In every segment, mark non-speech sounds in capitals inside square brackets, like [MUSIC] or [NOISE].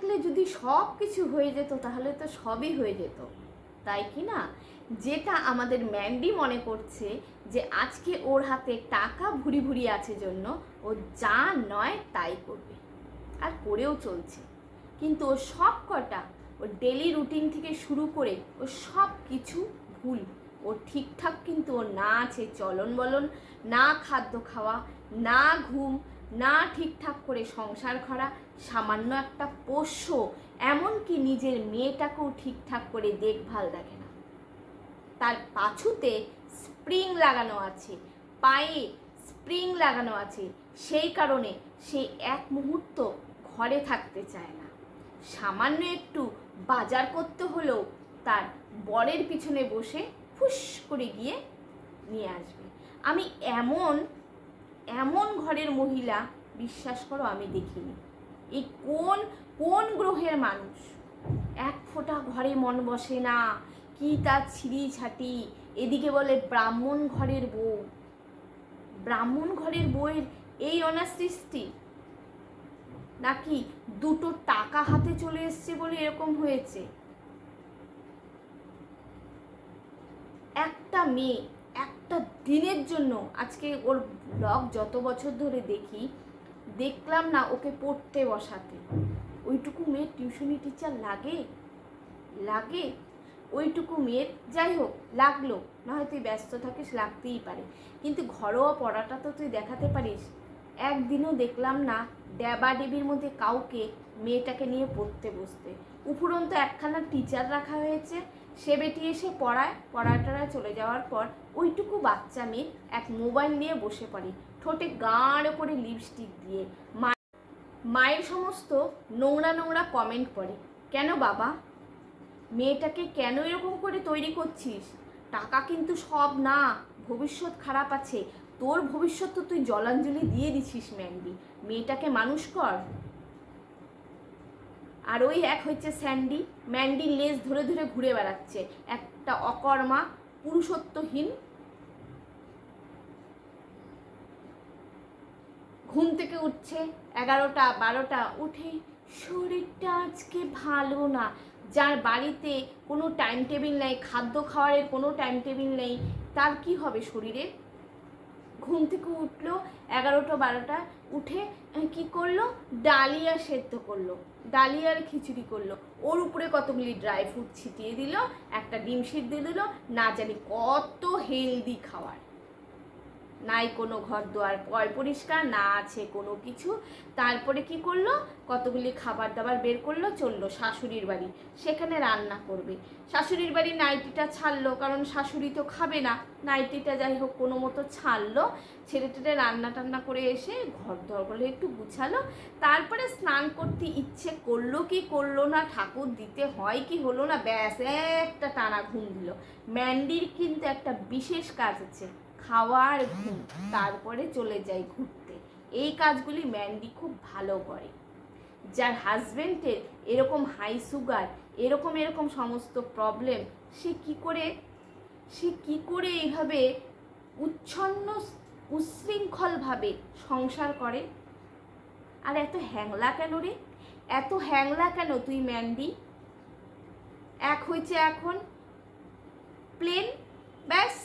থাকলে যদি সব কিছু হয়ে যেত, তাহলে তো সবই হয়ে যেত। তাই কি না? যেটা আমাদের ম্যান্ডি মনে করছে যে আজকে ওর হাতে টাকা ভুরি ভুরি আছে জন্য, ও যা নয় তাই করবে। আর করেও চলছে। কিন্তু ও সব কটা ও ডেলি রুটিন থেকে শুরু করে ও সব কিছু ভুল। ও ঠিকঠাক কিন্তু ও না আছে চলন বলন, না খাদ্য খাওয়া, না ঘুম, না ঠিকঠাক করে সংসার করা সামান্য একটা পোষ্য, এমনকি নিজের মেয়েটাকেও ঠিকঠাক করে দেখভাল দেখে না। তার পাছুতে স্প্রিং লাগানো আছে, পায়ে স্প্রিং লাগানো আছে, সেই কারণে সে এক মুহূর্ত ঘরে থাকতে চায় না। সামান্য একটু বাজার করতে হলেও তার বরের পিছনে বসে ফুস করে গিয়ে নিয়ে আসবে। আমি এমন এমন ঘরের মহিলা, বিশ্বাস করো আমি দেখিনি। এই কোন কোন গ্রহের মানুষ? এক ফোঁটা ঘরে মন বসে না। কি তার ছিঁড়ি ছাটি এদিকে বলে ব্রাহ্মণ ঘরের বউ। ব্রাহ্মণ ঘরের বউয়ের এই অনাসৃষ্টি নাকি দুটো টাকা হাতে চলে এসছে বলে এরকম হয়েছে? একটা মেয়ে একটা দিনের জন্য, আজকে ওর ব্লগ যত বছর ধরে দেখি দেখলাম না ওকে পড়তে বসাতে। ওইটুকু মেয়ের টিউশনি টিচার লাগে? লাগে? ওইটুকু মেয়ের? যাই হোক, লাগল। না হয় তুই ব্যস্ত থাকিস, লাগতেই পারে। কিন্তু ঘরোয়া পড়াটা তো তুই দেখাতে পারিস। একদিনও দেখলাম না ড্যাবা ডেবির মধ্যে কাউকে মেয়েটাকে নিয়ে পড়তে বসতে। উপরন্ত একখানা টিচার রাখা হয়েছে। সে বেটি এসে পড়ায়। পড়াটারা চলে যাওয়ার পর ওইটুকু বাচ্চা মেয়ে এক মোবাইল নিয়ে বসে পড়ে। ঠোঁটে গাঢ় করে লিপস্টিক দিয়ে মা মায়ের সমস্ত নোংরা নোংরা কমেন্ট করে কেন বাবা? মেয়েটাকে কেন এরকম করে তৈরি করছিস? টাকা কিন্তু সব না, ভবিষ্যৎ খারাপ আছে। তোর ভবিষ্যৎ তো তুই জলাঞ্জলি দিয়ে দিছিস, ম্যান্ডি। মেয়েটাকে মানুষ কর। আর ওই এক হচ্ছে স্যান্ডি। ম্যান্ডি লেজ ধরে ধরে ঘুরে বেড়াচ্ছে। একটা অকর্মা, পুরুষত্বহীন ঘুম থেকে উঠছে, এগারোটা, বারোটা, উঠে শরীরটা আজকে ভালো না। যার বাড়িতে কোনো টাইম টেবিল নেই, খাদ্য খাওয়ারের কোনো টাইম টেবিল নেই, তার কি হবে শরীরে? ঘুম থেকে উঠল, এগারোটা, বারোটা, উঠে কি করল? ডালিয়া সেদ্ধ করল, ডালিয়ার খিচুড়ি করল। ওর উপরে কতগুলি ড্রাই ফ্রুট ছিটিয়ে দিল, একটা ডিম সিদ্ধ দিল, না জানি কত হেলদি খাবার। নাই কোনো ঘর দোয়ার পয় পরিষ্কার, না আছে কোনো কিছু। তারপরে কি করল? কতগুলি খাবার দাবার বের করল? চলল শাশুড়ির বাড়ি। সেখানে রান্না করবে। শাশুড়ির বাড়ি নাইটিটা ছাড়লো, কারণ শাশুড়ি তো খাবে না। নাইটিটা যাই হোক, কোনো মতো ছাড়লো। ছেড়ে টেড়ে রান্না টান্না করে এসে ঘর দর একটু গুছালো। তারপরে স্নান করতে ইচ্ছে করল কি করল না? ঠাকুর দিতে হয় কি হলো না? ব্যাস, একটা টানা ঘুম দিল। ম্যান্ডির কিন্তু একটা বিশেষ কাজ আছে। খাওয়ার ঘুম, তারপরে চলে যায় ঘুরতে। এই কাজগুলি ম্যান্ডি খুব ভালো করে। যার হাজবেন্ডের এরকম হাই সুগার এরকম এরকম সমস্ত প্রবলেম সে কি করে, সে কি করে এইভাবে উচ্ছন্ন উচ্ছৃঙ্খলভাবে সংসার করে? আর এত হ্যাংলা কেন রে? এত হ্যাংলা কেন তুই ম্যান্ডি? এক হয়েছে এখন প্লেন ব্যাস।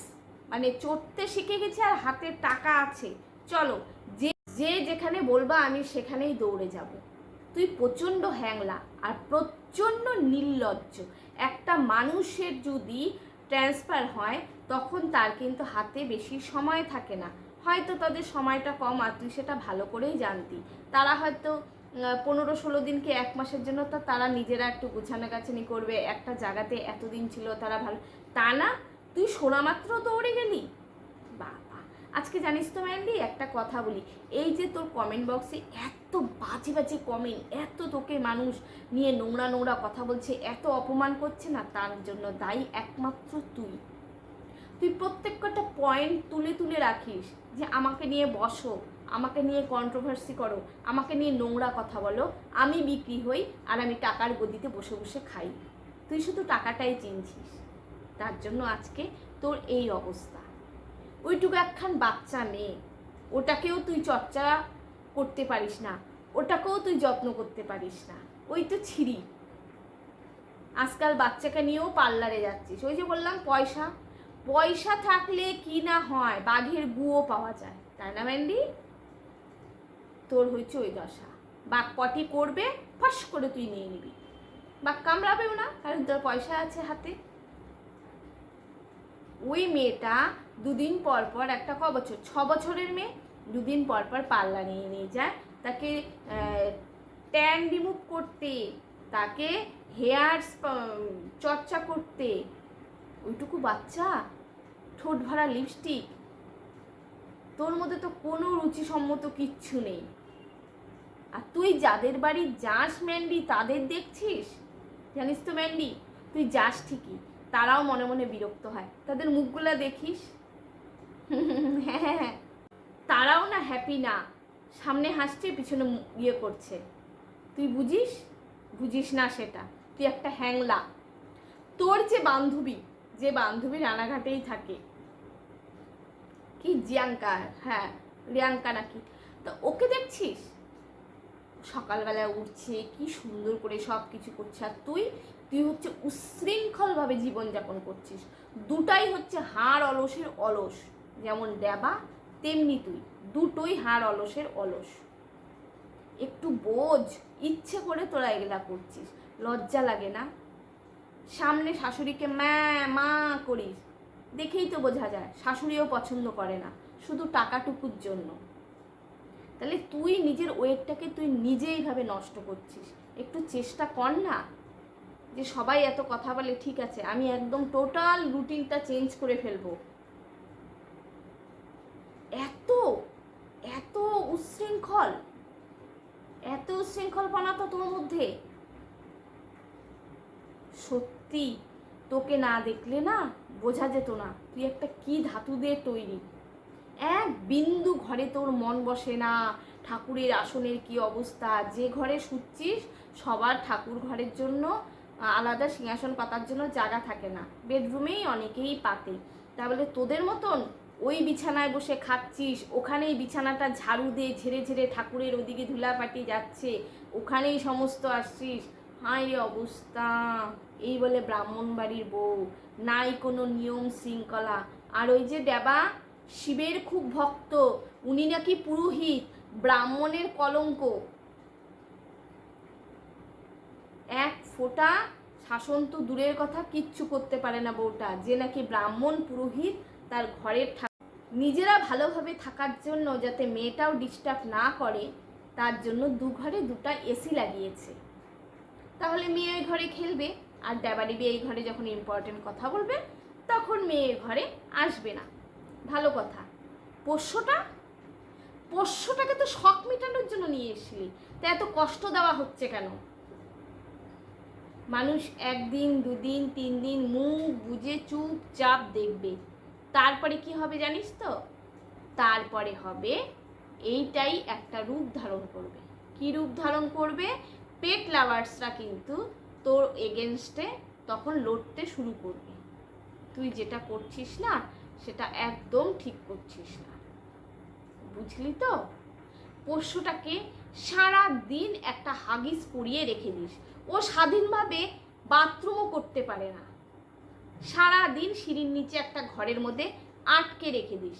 মানে চড়তে শিখে গেছে আর হাতে টাকা আছে। চলো, যে যে যেখানে বলবা আমি সেখানেই দৌড়ে যাব। তুই প্রচণ্ড হ্যাংলা আর প্রচণ্ড নির্লজ্জ। একটা মানুষের যদি ট্রান্সফার হয়, তখন তার কিন্তু হাতে বেশি সময় থাকে না। হয়তো তাদের সময়টা কম আর তুই সেটা ভালো করেই জানতি। তারা হয়তো পনেরো ষোলো দিনকে এক মাসের জন্য তো তারা নিজেরা একটু গুছানো গাছানি করবে। একটা জায়গাতে এতদিন ছিল তারা ভালো, তা না? তুই শোনা মাত্র দৌড়ে গেলি? বাবা, আজকে জানিস তো ম্যান্ডি একটা কথা বলি। এই যে তোর কমেন্ট বক্সে এত বাজে বাজে কমেন্ট এত তোকে মানুষ নিয়ে নোংরা নোংরা কথা বলছে, এত অপমান করছে না, তার জন্য দায়ী একমাত্র তুই। তুই প্রত্যেক কটা পয়েন্ট তুলে তুলে রাখিস যে আমাকে নিয়ে বসো, আমাকে নিয়ে কন্ট্রোভার্সি করো, আমাকে নিয়ে নোংরা কথা বলো, আমি বিক্রি হই আর আমি টাকার গদিতে বসে বসে খাই। তুই শুধু টাকাটাই চিনছিস। তার জন্য আজকে তোর এই অবস্থা। ওইটুকু একখান বাচ্চা মেয়ে, ওটাকেও তুই চর্চা করতে পারিস না, ওটাকেও তুই যত্ন করতে পারিস না, ওই তো ছিঁড়ি। আজকাল বাচ্চাকে নিয়েও পার্লারে যাচ্ছিস। ওই যে বললাম, পয়সা পয়সা থাকলে কি না হয়, বাঘের গুও পাওয়া যায়, তাই না ম্যান্ডি তোর হয়েছে ওই দশা। বাঘ পটি করবে ফস করে তুই নিয়ে নিবি। বাঘ কামড়াবেও না, কারণ তোর পয়সা আছে হাতে। ওই মেয়েটা দুদিন পর পর একটা ক বছর, ছ বছরের মেয়ে, দুদিন পর পর পাল্লা নিয়ে নিয়ে যায়। তাকে ট্যান রিমুভ করতে, তাকে হেয়ার চর্চা করতে। ওইটুকু বাচ্চা? ঠোঁট ভরা লিপস্টিক তোর মধ্যে তো কোনো রুচিসম্মত কিচ্ছু নেই। আর তুই যাদের বাড়ি যাস, ম্যান্ডি, তাদের দেখছিস? জানিস তো, ম্যান্ডি, তুই যাস ঠিকই। তারাও মনে মনে বিরক্ত হয়। তাদের মুখগুলো দেখিস। হ্যাঁ হ্যাঁ হ্যাঁ। তারাও না হ্যাপি না। সামনে হাসছে, পিছনে ইয়ে করছে। তুই বুঝিস? বুঝিস না সেটা। তুই একটা হ্যাংলা। তোর যে বান্ধবী যে বান্ধবী রানাঘাটেই থাকে। কি জিয়াঙ্কা হ্যাঁ রিয়াঙ্কা নাকি। তো ওকে দেখছিস? সকালবেলা উঠছে, কি সুন্দর করে সব কিছু করছে। আর তুই তুই হচ্ছে উশৃঙ্খলভাবে জীবনযাপন করছিস। দুটাই হচ্ছে হাড় অলসের অলস। যেমন দেবা, তেমনি তুই। দুটোই হাড় অলসের অলস। একটু বোঝ, ইচ্ছে করে তোরা এগুলা করছিস। লজ্জা লাগে না? সামনে শাশুড়িকে ম্যা মা করিস। দেখেই তো বোঝা যায়, শাশুড়িও পছন্দ করে না, শুধু টাকাটুকুর জন্য। তাহলে তুই নিজের ওয়েটটাকে তুই নিজেইভাবে নষ্ট করছিস। একটু চেষ্টা কর না। যে সবাই এত কথা বলে, ঠিক আছে, আমি একদম টোটাল রুটিনটা চেঞ্জ করে ফেলব। এত এত উচ্ছৃঙ্খল এত উচ্ছৃঙ্খলপনা তো তোর মধ্যে। সত্যি, তোকে না দেখলে না বোঝা যেত না তুই একটা কি ধাতু দিয়ে তৈরি। এক বিন্দু ঘরে তোর মন বসে না, ঠাকুরের আসনের কি অবস্থা, যে ঘরে শুচ্ছিস সবার ঠাকুর ঘরের জন্য আলাদা সিংহাসন পাতার জন্য জায়গা থাকে না। বেডরুমেই অনেকেই পাতে। তাহলে তোদের মতন ওই বিছানায় বসে খাচ্ছিস, ওখানেই বিছানাটা ঝাড়ু দিয়ে ঝেড়ে ঝেড়ে ঠাকুরের ওদিকে ধুলাপাটি যাচ্ছে, ওখানেই সমস্ত আসছিস? হায় রে অবস্থা। এই বলে ব্রাহ্মণ বাড়ির বউ। নাই কোনো নিয়ম শৃঙ্খলা। আর ওই যে দেবা, শিবের খুব ভক্ত, উনি নাকি পুরোহিত, ব্রাহ্মণের কলঙ্ক এক ফোঁটা শাসন তো দূরের কথা, কিচ্ছু করতে পারে না বউটা। যে নাকি ব্রাহ্মণ পুরোহিত, তার ঘরের নিজেরা ভালোভাবে থাকার জন্য যাতে মেয়েটাও ডিস্টার্ব না করে, তার জন্য দু ঘরে দুটা এসি লাগিয়েছে। তাহলে মেয়ে ওই ঘরে খেলবে, আর ড্যাবাডিবি এই ঘরে যখন ইম্পর্টেন্ট কথা বলবে, তখন মেয়ে ঘরে আসবে না। ভালো কথা। পোষ্যটা? পোষ্যটাকে তো শখ মেটানোর জন্য নিয়ে এসলি তা এত কষ্ট দেওয়া হচ্ছে কেন? মানুষ একদিন, দুদিন তিন দিন মুখ বুঝে চুপচাপ দেখবে। তারপরে কি হবে জানিস তো? তারপরে হবে এইটাই একটা রূপ ধারণ করবে। কি রূপ ধারণ করবে? পেট লাভার্সরা কিন্তু তোর এগেনস্টে তখন লড়তে শুরু করবে। তুই যেটা করছিস না, সেটা একদম ঠিক করছিস না। বুঝলি তো? পোষ্যটাকে সারা দিন একটা হাগিস পরিয়ে রেখে দিস। ও স্বাধীনভাবে বাথরুমও করতে পারে না। সারা দিন সিঁড়ির নিচে একটা ঘরের মধ্যে আটকে রেখে দিস।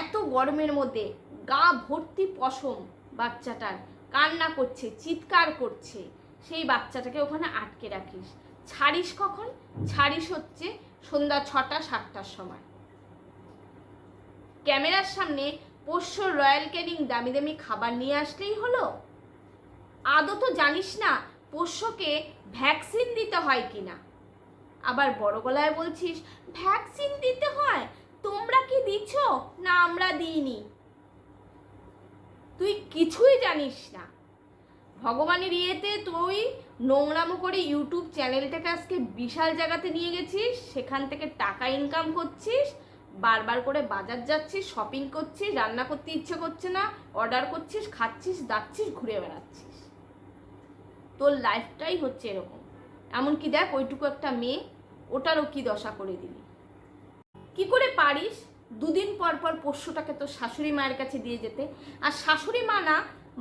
এত গরমের মধ্যে গা ভর্তি পশম বাচ্চাটার, কান্না করছে, চিৎকার করছে, সেই বাচ্চাটাকে ওখানে আটকে রাখিস। ছাড়িস কখন? ছাড়িস হচ্ছে সন্ধ্যা ছটা, সাতটার সময়। ক্যামেরার সামনে পোষ্য রয়্যাল ক্যানিং দামি দামি খাবার নিয়ে আসলেই হলো। আদৌ তো জানিস না পোষ্যকে ভ্যাকসিন দিতে হয় কিনা? আবার বড় গলায় বলছিস, ভ্যাকসিন দিতে হয়? তোমরা কি দিচ্ছ? না, আমরা দিইনি। তুই কিছুই জানিস না। ভগবানের ইয়েতে তুই নোংরামো করে ইউটিউব চ্যানেলটাকে আজকে বিশাল জায়গাতে নিয়ে গেছিস, সেখান থেকে টাকা ইনকাম করছিস, বারবার করে বাজার যাচ্ছিস শপিং করছিস, রান্না করতে ইচ্ছে করছে না অর্ডার করছিস, খাচ্ছিস, দাচ্ছিস, ঘুরে বেড়াচ্ছিস। তোর লাইফটাই হচ্ছে এরকম। এমনকি দেখ, ওইটুকু একটা মেয়ে, ওটারও কি দশা করে দিলি। কি করে পারিস? দুদিন পর পর পোষ্যটাকে তোর শাশুড়ি মায়ের কাছে দিয়ে যেতে। আর শাশুড়ি মা না,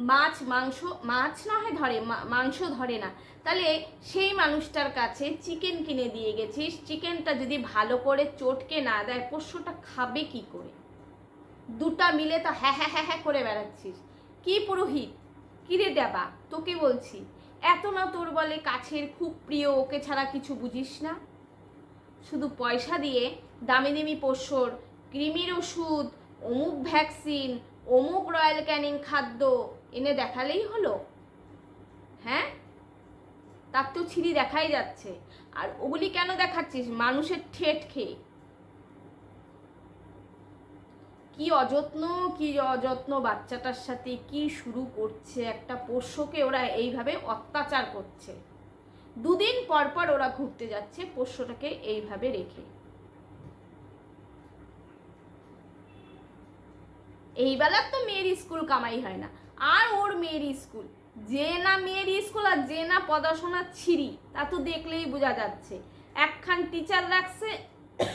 মাছ, মাংস, মাছ না হয় ধরে মাংস ধরে না। তাহলে সেই মানুষটার কাছে চিকেন কিনে দিয়ে গেছিস। চিকেনটা যদি ভালো করে চটকে না দেয়, পোষ্যটা খাবে কি করে? দুটা মিলে তো হ্যাঁ হ্যাঁ হ্যাঁ হ্যাঁ করে বেড়াচ্ছিস। কি পুরোহিত? কি রে দেবা? তোকে বলছি এত না তোর বলে কাছের খুব প্রিয়, ওকে ছাড়া কিছু বুঝিস না? শুধু পয়সা দিয়ে দামি দামি পোষ্যর কৃমির ওষুধ, অমুক ভ্যাকসিন, অমুক রয়্যাল ক্যানিং খাদ্য এনে দেখালেই হলো। হ্যাঁ? তার তো ছিঁড়ি দেখাই যাচ্ছে। আর ওগুলি কেন দেখাচ্ছিস? মানুষের ঠেট খেয়ে। কি অযত্ন কি অযত্ন বাচ্চাটার সাথে কি শুরু করছে? একটা পোষ্যকে ওরা এইভাবে অত্যাচার করছে। দুদিন পর পর ওরা ঘুরতে যাচ্ছে পোষ্যটাকে এইভাবে রেখে। এই বেলার তো মেয়ের স্কুল কামাই হয় না। আর ওর মেয়ের স্কুল। যে না মেয়ের স্কুল আর যে না পড়াশোনা ছিঁড়ি, তা তো দেখলেই বোঝা যাচ্ছে। একখান টিচার রাখছে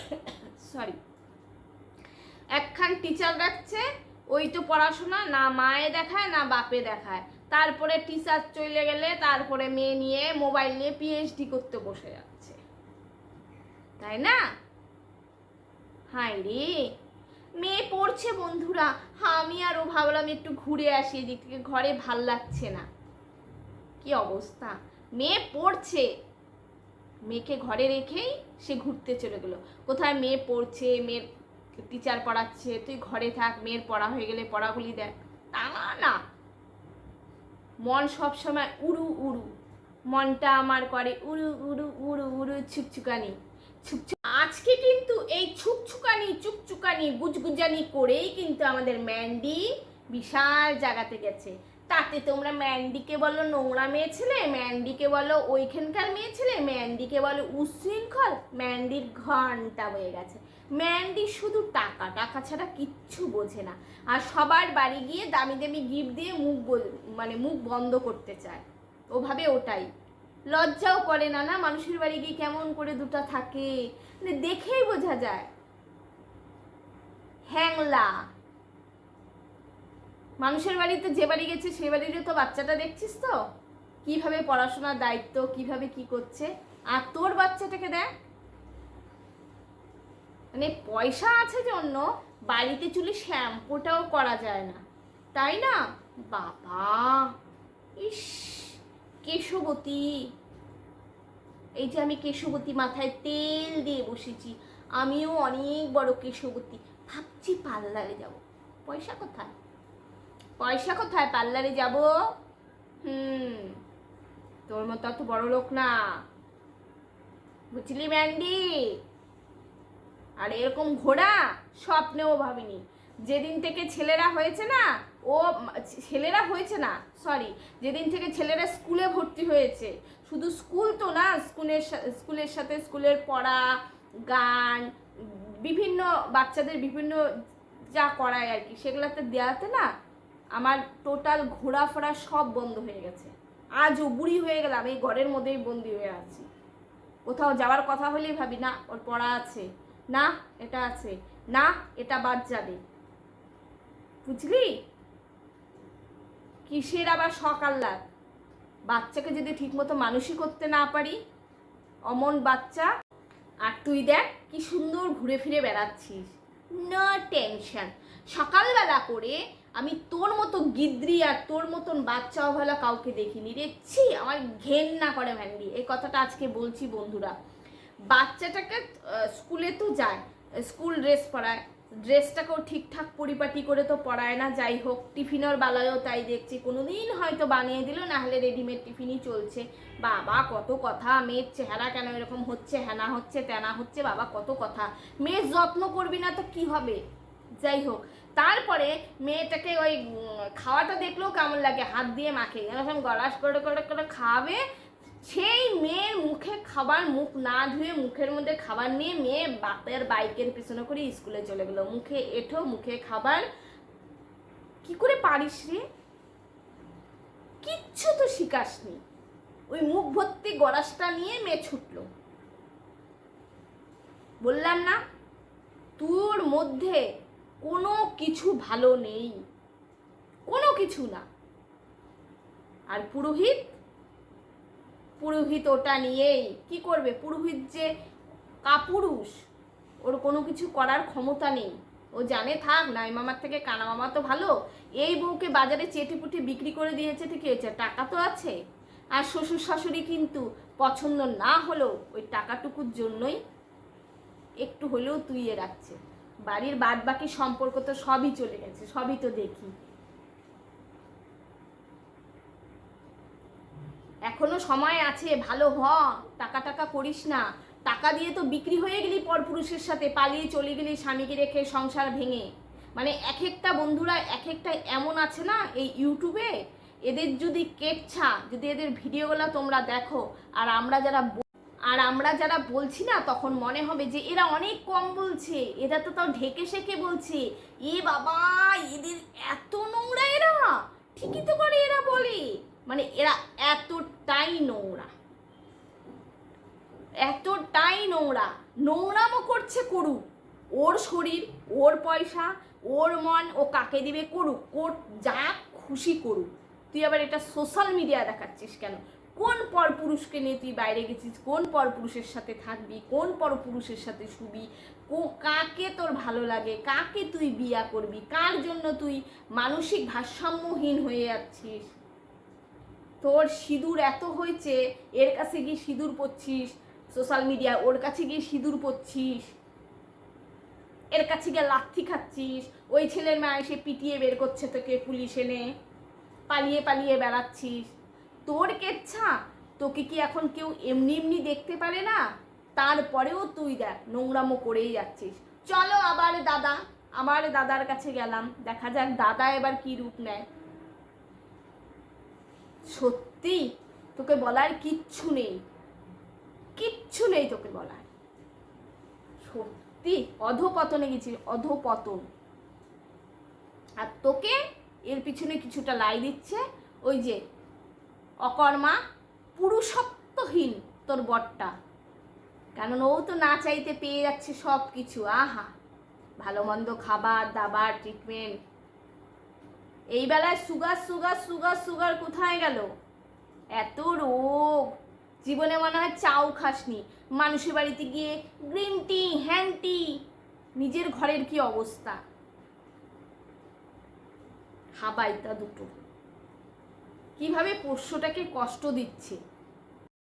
[COUGHS] সরি একখান টিচার রাখছে, ওই তো পড়াশোনা, না মায়ে দেখায়, না বাপে দেখায়। তারপরে টিচার চলে গেলে, তারপরে মেয়ে নিয়ে মোবাইল নিয়ে পিএইচডি করতে বসে যাচ্ছে। তাই না? হাই রে! মেয়ে পড়ছে বন্ধুরা হ্যাঁ আমি আরও ভাবলাম একটু ঘুরে আসি, এদিক থেকে ঘরে ভালো লাগছে না। কি অবস্থা? মেয়ে পড়ছে। মেয়েকে ঘরে রেখেই সে ঘুরতে চলে গেলো। কোথায় মেয়ে পড়ছে, মেয়ের টিচার পড়াচ্ছে, তুই ঘরে থাক, মেয়ের পড়া হয়ে গেলে পড়াগুলি দেখ। তা না মন সবসময় উড়ু উড়ু। মনটা আমার করে উড়ু উড়ু উড়ু উড়ু ছুকছুকানি ছুকছুক আজকে কিন্তু এই ছুকছুকানি চুকচুকানি গুজগুজানি করেই কিন্তু আমাদের ম্যান্ডি বিশাল জায়গাতে গেছে। তাতে তোমরা ম্যান্ডিকে বলো নোংরা মেয়ে ছেলে, ম্যান্ডিকে বলো ওইখানকার মেয়ে ছেলে, ম্যান্ডিকে বলো উশৃঙ্খল, ম্যান্ডির ঘণ্টা হয়ে গেছে। ম্যান্ডি শুধু টাকা টাকা ছাড়া কিচ্ছু বোঝে না। আর সবার বাড়ি গিয়ে দামি দামি গিফট দিয়ে মুখ মানে মুখ বন্ধ করতে চায়। ওভাবে ওটাই। লজ্জাও করে না না? মানুষের বাড়ি গিয়ে কেমন করে দুটা থাকে? মানে দেখেই বোঝা যায়। হ্যাংলা। মানুষের বাড়িতে যে বাড়ি গেছে, সে বাড়িরও তো বাচ্চাটা দেখছিস তো? কীভাবে পড়াশোনার দায়িত্ব, কীভাবে কি করছে? আর তোর বাচ্চাটাকে দেখ। মানে পয়সা আছে জন্য বাড়িতে চুলে শ্যাম্পুটাও করা যায় না। তাই না? বাবা! ইস, কেশবতী! এই যে আমি কেশবতী মাথায় তেল দিয়ে বসেছি। আমিও অনেক বড় কেশবতী। ভাবছি পার্লারে যাব। পয়সা কোথায়? পয়সা কোথায়? পার্লারে যাব? হুম, তোর মতো অত বড় লোক না। বুঝলি, ম্যান্ডি? আর এরকম ঘোড়া স্বপ্নেও ভাবিনি। যেদিন থেকে ছেলেরা হয়েছে না, ও ছেলেরা হয়েছে না সরি যেদিন থেকে ছেলেরা স্কুলে ভর্তি হয়েছে, শুধু স্কুল তো না, স্কুলের স্কুলের সাথে স্কুলের পড়া, গান, বিভিন্ন বাচ্চাদের বিভিন্ন যা করায় আর কি, সেগুলোতে দেওয়াতে না আমার টোটাল ঘোরাফেরা সব বন্ধ হয়ে গেছে। আজও বুড়ি হয়ে গেলাম, এই ঘরের মধ্যেই বন্দি হয়ে আছি। কোথাও যাওয়ার কথা হলেই ভাবি, না, ওর পড়া আছে। না, এটা আছে। না, এটা বাদ যাবে। বুঝলি? কিসের আবার শখ আহ্লাদ? বাচ্চাকে যদি ঠিকমতো মানুষই করতে না পারি, অমন বাচ্চা, আর তুই দেখ কি সুন্দর ঘুরে ফিরে বেড়াচ্ছিস। না টেনশন সকালবেলা করে আমি তোর মতো গিদ্রি আর তোর মতন বাচ্চা অবহেলা কাউকে দেখিনি রে। আমার ঘেন্না করে ভ্যান্ডি এই কথাটা আজকে বলছি বন্ধুরা। বাচ্চাটাকে স্কুলে তো যায়, স্কুল ড্রেস পরায়। ড্রেসটাকেও ঠিকঠাক পরিপাটি করে তো পরায় না, যাই হোক, টিফিনের বেলায়ও তাই দেখছি। কোনো দিন হয়তো বানিয়ে দিল না হলে রেডিমেড টিফিনই চলছে। বাবা, কত কথা, মেয়ের চেহারা কেন এরকম হচ্ছে হ্যানা হচ্ছে, তেনা হচ্ছে, বাবা, কত কথা। মেয়ের যত্ন করবি না তো কি হবে? যাই হোক, তারপরে মেয়েটাকে ওই খাওয়াটা দেখলেও কেমন লাগে? হাত দিয়ে মাখে এরকম গলাস করে করে করে খাওয়াবে সেই মেয়ের মুখে খাবার মুখ না ধুয়ে মুখের মধ্যে খাবার নিয়ে মেয়ে বাপের বাইকের পেছনে করে স্কুলে চলে গেলো। মুখে এঠো, মুখে খাবার। কি করে পারিস রে? কিচ্ছু তো শিখাসনি। ওই মুখ ভর্তি গড়াসটা নিয়ে মেয়ে ছুটলো। বললাম না, তোর মধ্যে কোনো কিছু ভালো নেই। কোনো কিছু না। আর পুরোহিত পুরোহিত ওটা নিয়েই। কি করবে? পুরোহিত যে কাপুরুষ, ওর কোনো কিছু করার ক্ষমতা নেই। ও জানে, থাক নাই মামার থেকে কানা মামা তো ভালো। এই বউকে বাজারে চেটে পুটে বিক্রি করে দিয়েছে ঠিক হয়েছে, টাকা তো আছে। আর শ্বশুর শাশুড়ি কিন্তু পছন্দ না হলেও ওই টাকাটুকুর জন্যই একটু হলেও তুইয়ে রাখছে। বাড়ির বাদ বাকি সম্পর্ক তো সবই চলে গেছে, সবই তো দেখি। এখনও সময় আছে, ভালো হ, টাকা টাকা করিস না। টাকা দিয়ে তো বিক্রি হয়ে গেলি পরপুরুষের সাথে, পালিয়ে চলে গেলি স্বামীকে রেখে সংসার ভেঙে। মানে এক একটা বন্ধুরা এক একটা এমন আছে না, এই ইউটিউবে? এদের যদি কেচ্ছা, যদি এদের ভিডিওগুলো তোমরা দেখো, আর আমরা যারা আর আমরা যারা বলছি না, তখন মনে হবে যে এরা অনেক কম বলছে। এরা তো তাও ঢেকে শেখে বলছে। এ বাবা, এদের এত নোংরা এরা! ঠিকই তো করে এরা বলে। মানে এরা এতটাই নোংরা। এতটাই নোংরা। নোংরামও করছে করুক। ওর শরীর, ওর পয়সা, ওর মন, ও কাকে দিবে করুক। কোর যা খুশি করুক। তুই আবার এটা সোশ্যাল মিডিয়া দেখাচ্ছিস কেন? কোন পর পুরুষকে নিয়ে তুই বাইরে গেছিস? কোন পর পুরুষের সাথে থাকবি? কোন পর পুরুষের সাথে শুবি? কো, কাকে তোর ভালো লাগে? কাকে তুই বিয়া করবি? কার জন্য তুই মানসিক ভারসাম্যহীন হয়ে যাচ্ছিস? তোর সিঁদুর এত হয়েছে, এর কাছে গিয়ে সিঁদুর পরছিস সোশ্যাল মিডিয়া ওর কাছে গিয়ে সিঁদুর পড়ছিস এর কাছে গিয়ে লাথি খাচ্ছিস, ওই ছেলের মা এসে পিটিয়ে বের করছে তোকে পুলিশ এনে, পালিয়ে পালিয়ে বেড়াচ্ছিস। তোর কেচ্ছা? তোকে কি এখন কেউ এমনি এমনি দেখতে পারে না? তারপরেও তুই দেখ, নোংরামো করেই যাচ্ছিস। চলো আবার দাদা আবার দাদার কাছে গেলাম, দেখা যাক দাদা এবার কি রূপ নেয়। সত্যি? তোকে বলার কিচ্ছু নেই। কিচ্ছু নেই তোকে বলার। সত্যি? অধপতনে গেছি অধপতন। আর তোকে এর পিছনে কিছুটা লাই দিচ্ছে ওই যে অকর্মা পুরুষত্বহীন তোর বরটা। কারণ ও তো না চাইতে পেয়ে যাচ্ছে সব কিছু আহা! ভালো মন্দ খাবার দাবার ট্রিটমেন্ট এই বেলায় সুগার সুগার সুগার সুগার কোথায় গেল? এত রোগ। জীবনে মনে হয় চাও খাসনি। মানুষের বাড়িতে গিয়ে গ্রিন টি হ্যান টি নিজের ঘরের কি অবস্থা? হাবাইতা দুটো। কীভাবে পোষ্যটাকে কষ্ট দিচ্ছে?